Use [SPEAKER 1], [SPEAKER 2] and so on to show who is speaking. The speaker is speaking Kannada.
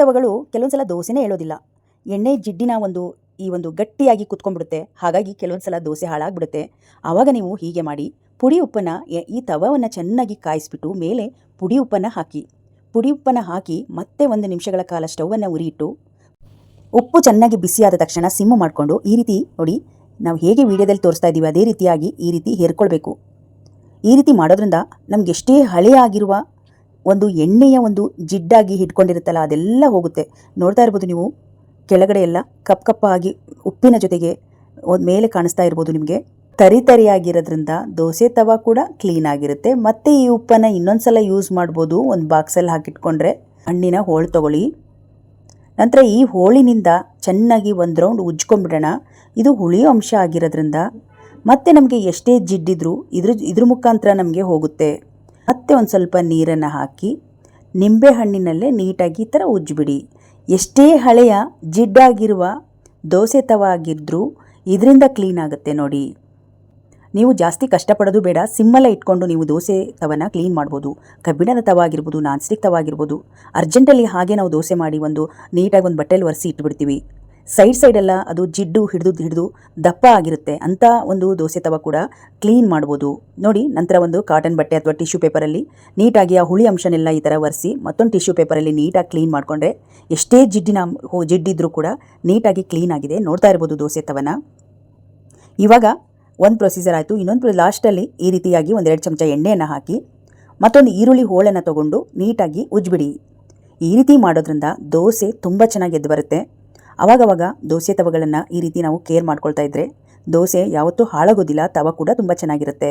[SPEAKER 1] ತವಗಳು ಕೆಲವೊಂದು ಸಲ ದೋಸೆನೇ ಹೇಳೋದಿಲ್ಲ. ಎಣ್ಣೆ ಜಿಡ್ಡಿನ ಒಂದು, ಈ ಒಂದು ಗಟ್ಟಿಯಾಗಿ ಕುತ್ಕೊಂಡ್ಬಿಡುತ್ತೆ. ಹಾಗಾಗಿ ಕೆಲವೊಂದು ಸಲ ದೋಸೆ ಹಾಳಾಗ್ಬಿಡುತ್ತೆ. ಆವಾಗ ನೀವು ಹೀಗೆ ಮಾಡಿ, ಪುಡಿ ಉಪ್ಪನ್ನು ಈ ತವವನ್ನು ಚೆನ್ನಾಗಿ ಕಾಯಿಸಿಬಿಟ್ಟು ಮೇಲೆ ಪುಡಿ ಉಪ್ಪನ್ನು ಹಾಕಿ. ಪುಡಿ ಉಪ್ಪನ್ನು ಹಾಕಿ ಮತ್ತೆ ಒಂದು ನಿಮಿಷಗಳ ಕಾಲ ಸ್ಟವನ್ನು ಉರಿಯಿಟ್ಟು, ಉಪ್ಪು ಚೆನ್ನಾಗಿ ಬಿಸಿಯಾದ ತಕ್ಷಣ ಸಿಮ್ಮು ಮಾಡಿಕೊಂಡು ಈ ರೀತಿ ನೋಡಿ, ನಾವು ಹೇಗೆ ವಿಡಿಯೋದಲ್ಲಿ ತೋರಿಸ್ತಾ ಇದ್ದೀವಿ ಅದೇ ರೀತಿಯಾಗಿ ಈ ರೀತಿ ಹೇರ್ಕೊಳ್ಬೇಕು. ಈ ರೀತಿ ಮಾಡೋದ್ರಿಂದ ನಮ್ಗೆ ಎಷ್ಟೇ ಹಳೆಯಾಗಿರುವ ಒಂದು ಎಣ್ಣೆಯ ಒಂದು ಜಿಡ್ಡಾಗಿ ಹಿಡ್ಕೊಂಡಿರುತ್ತಲ್ಲ, ಅದೆಲ್ಲ ಹೋಗುತ್ತೆ. ನೋಡ್ತಾ ಇರ್ಬೋದು ನೀವು, ಕೆಳಗಡೆ ಎಲ್ಲ ಕಪ್ ಕಪ್ಪಾಗಿ ಉಪ್ಪಿನ ಜೊತೆಗೆ ಒಂದು ಮೇಲೆ ಕಾಣಿಸ್ತಾ ಇರ್ಬೋದು ನಿಮಗೆ. ತರಿ ತರಿಯಾಗಿರೋದ್ರಿಂದ ದೋಸೆ ತವ ಕೂಡ ಕ್ಲೀನ್ ಆಗಿರುತ್ತೆ. ಮತ್ತೆ ಈ ಉಪ್ಪನ್ನು ಇನ್ನೊಂದ್ಸಲ ಯೂಸ್ ಮಾಡ್ಬೋದು, ಒಂದು ಬಾಕ್ಸಲ್ಲಿ ಹಾಕಿಟ್ಕೊಂಡ್ರೆ. ಹಣ್ಣಿನ ಹೋಳು ತಗೊಳ್ಳಿ. ನಂತರ ಈ ಹೋಳಿನಿಂದ ಚೆನ್ನಾಗಿ ಒಂದು ರೌಂಡ್ ಉಜ್ಕೊಂಡ್ಬಿಡೋಣ. ಇದು ಹುಳಿಯೋ ಅಂಶ ಆಗಿರೋದ್ರಿಂದ ಮತ್ತೆ ನಮಗೆ ಎಷ್ಟೇ ಜಿಡ್ಡಿದ್ರು ಇದ್ರ ಇದ್ರ ಮುಖಾಂತರ ನಮಗೆ ಹೋಗುತ್ತೆ. ಮತ್ತೆ ಒಂದು ಸ್ವಲ್ಪ ನೀರನ್ನು ಹಾಕಿ, ನಿಂಬೆ ಹಣ್ಣಿನಲ್ಲೇ ನೀಟಾಗಿ ಈ ಥರ ಉಜ್ಜಿಬಿಡಿ. ಎಷ್ಟೇ ಹಳೆಯ ಜಿಡ್ಡಾಗಿರುವ ದೋಸೆ ತವ ಆಗಿದ್ದರೂ ಇದರಿಂದ ಕ್ಲೀನ್ ಆಗುತ್ತೆ ನೋಡಿ. ನೀವು ಜಾಸ್ತಿ ಕಷ್ಟಪಡೋದು ಬೇಡ ಸಿಮ್ಮಲ್ಲೇ ಇಟ್ಕೊಂಡು ನೀವು ದೋಸೆ ತವನ ಕ್ಲೀನ್ ಮಾಡ್ಬೋದು. ಕಬ್ಬಿಣದ ತವ ಆಗಿರ್ಬೋದು ನಾನ್ ಸ್ಟಿಕ್ ತವ ಆಗಿರ್ಬೋದು. ಅರ್ಜೆಂಟಲ್ಲಿ ಹಾಗೆ ನಾವು ದೋಸೆ ಮಾಡಿ ಒಂದು ನೀಟಾಗಿ ಒಂದು ಬಟ್ಟೆಲಿ ಒರೆಸಿ ಇಟ್ಬಿಡ್ತೀವಿ. ಸೈಡ್ ಸೈಡೆಲ್ಲ ಅದು ಜಿಡ್ಡು, ಹಿಡಿದು ಹಿಡಿದು ದಪ್ಪ ಆಗಿರುತ್ತೆ ಅಂಥ ಒಂದು ದೋಸೆ ತವ ಕೂಡ ಕ್ಲೀನ್ ಮಾಡ್ಬೋದು. ನೋಡಿ, ನಂತರ ಒಂದು ಕಾಟನ್ ಬಟ್ಟೆ ಅಥವಾ ಟಿಶ್ಯೂ ಪೇಪರಲ್ಲಿ ನೀಟಾಗಿ ಆ ಹುಳಿ ಅಂಶನೆಲ್ಲ ಈ ಥರ ಒರೆಸಿ ಮತ್ತೊಂದು ಟಿಶ್ಯೂ ಪೇಪರಲ್ಲಿ ನೀಟಾಗಿ ಕ್ಲೀನ್ ಮಾಡಿಕೊಂಡ್ರೆ ಎಷ್ಟೇ ಜಿಡ್ಡಿನ ಜಿಡ್ಡಿದ್ರೂ ಕೂಡ ನೀಟಾಗಿ ಕ್ಲೀನ್ ಆಗಿದೆ. ನೋಡ್ತಾ ಇರ್ಬೋದು ದೋಸೆ ತವನ. ಇವಾಗ ಒಂದು ಪ್ರೊಸೀಜರ್ ಆಯಿತು. ಇನ್ನೊಂದು ಲಾಸ್ಟಲ್ಲಿ ಈ ರೀತಿಯಾಗಿ ಒಂದೆರಡು ಚಮಚ ಎಣ್ಣೆಯನ್ನು ಹಾಕಿ ಮತ್ತೊಂದು ಈರುಳ್ಳಿ ಹೋಳನ್ನು ತಗೊಂಡು ನೀಟಾಗಿ ಉಜ್ಬಿಡಿ ಈ ರೀತಿ ಮಾಡೋದ್ರಿಂದ ದೋಸೆ ತುಂಬ ಚೆನ್ನಾಗಿ ಎದ್ದು ಬರುತ್ತೆ. ಅವಾಗವಾಗ ದೋಸೆ ತವಗಳನ್ನು ಈ ರೀತಿ ನಾವು ಕೇರ್ ಮಾಡ್ಕೊಳ್ತಾ ಇದ್ರೆ ದೋಸೆ ಯಾವತ್ತೂ ಹಾಳಾಗೋದಿಲ್ಲ, ತವ ಕೂಡ ತುಂಬ ಚೆನ್ನಾಗಿರುತ್ತೆ.